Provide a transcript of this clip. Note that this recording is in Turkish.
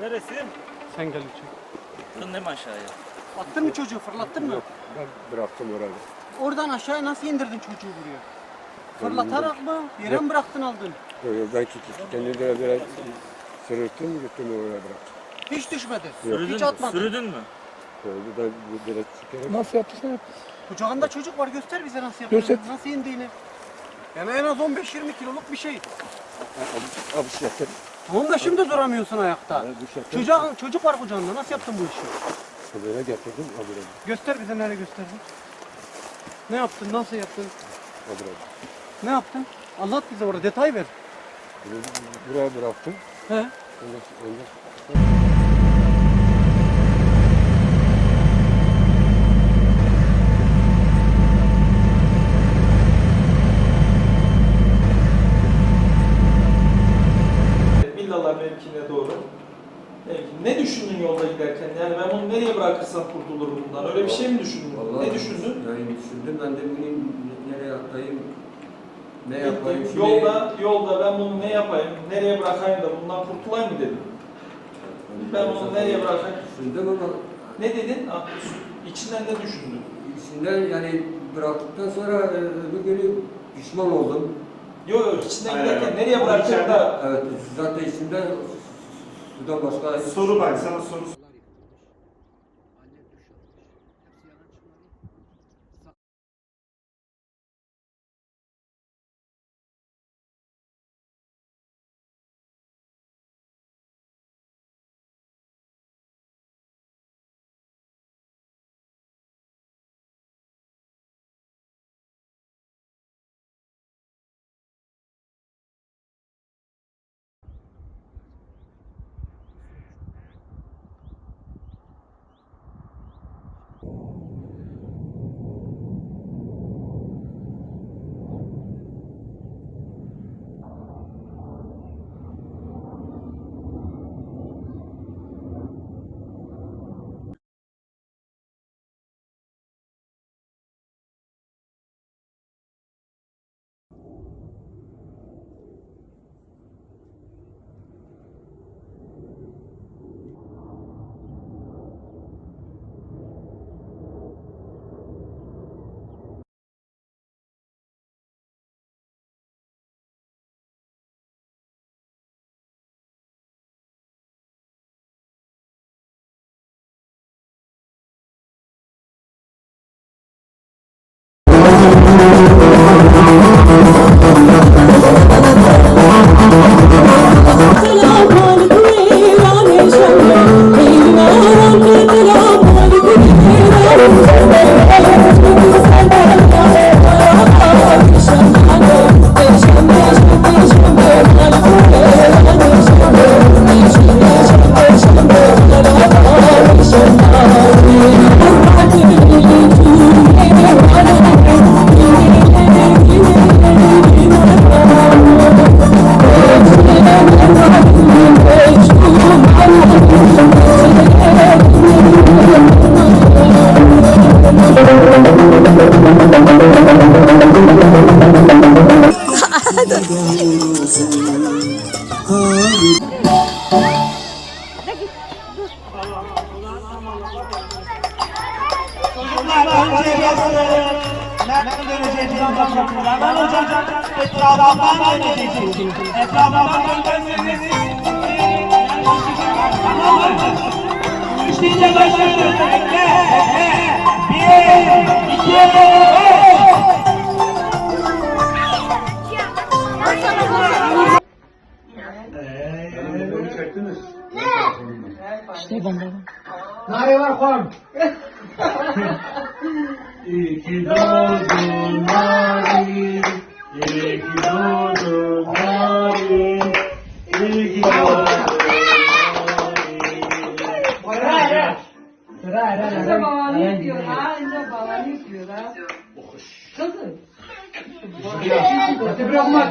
Neresi? Sen gel içeri. Mi aşağıya? Attın mı çocuğu fırlattın mı? Ben bıraktım orada. Oradan aşağıya nasıl indirdin çocuğu buraya? Fırlatarak mı? Yere mi bıraktın aldın? Yok yok ben kendini de biraz sırırttım gittim oraya bıraktım. Hiç düşmedi. Sürüdün Hiç mü? atmadın. Sürüdün mü? Öyle ben biraz çıkarım. Nasıl yaptıysan yap. Kucağında çocuk var göster bize nasıl yaptığını. Göster. Nasıl indiğini. Yani en az 15-20 kiloluk bir şey. Abi şey yaptım. Tamam da şimdi duramıyorsun ayakta. Bu şey. Çocuk, çocuk var kucağında nasıl yaptın bu işi? Böyle getirdim. Habire. Göster bize nereye gösterdin. Ne yaptın, nasıl yaptın, Habire. ne yaptın? Anlat bize orada detay ver. Buraya bıraktım. He? Ondan, ondan düşündün yolda giderken? Yani ben bunu nereye bırakırsam kurtulurum bundan. Öyle bir şey mi düşündün? Vallahi ne düşündün? Yani düşündüm ben de bunun nereye atlayayım, ne yapayım şimdi. Yolda, yolda ben bunu ne yapayım, nereye bırakayım da bundan kurtulayım mı dedim. Ben bunu nereye bırakayım? Düşündüm ama Ne dedin? Ah, İçinden ne düşündün? içinden yani bıraktıktan sonra e, öbür günü pişman oldum. Yok yok içinden giderken nereye bırakacağım da Evet zaten içimden sudan başka Soru bak sana soru. Thank yazıları nereden döneceğinden bakın. Hemen hocam etrafından döneceksin. Etrafından döneceksiniz. Tamam mı? Üç deyince başlıyoruz. Bekle. Bir, iki, üç. İyi ki doğdun Narin, iyi ki doğdun Narin, iyi ki doğdun Narin. Önce babanı yıkıyor ha, önce babanı yıkıyor ha. Kızım.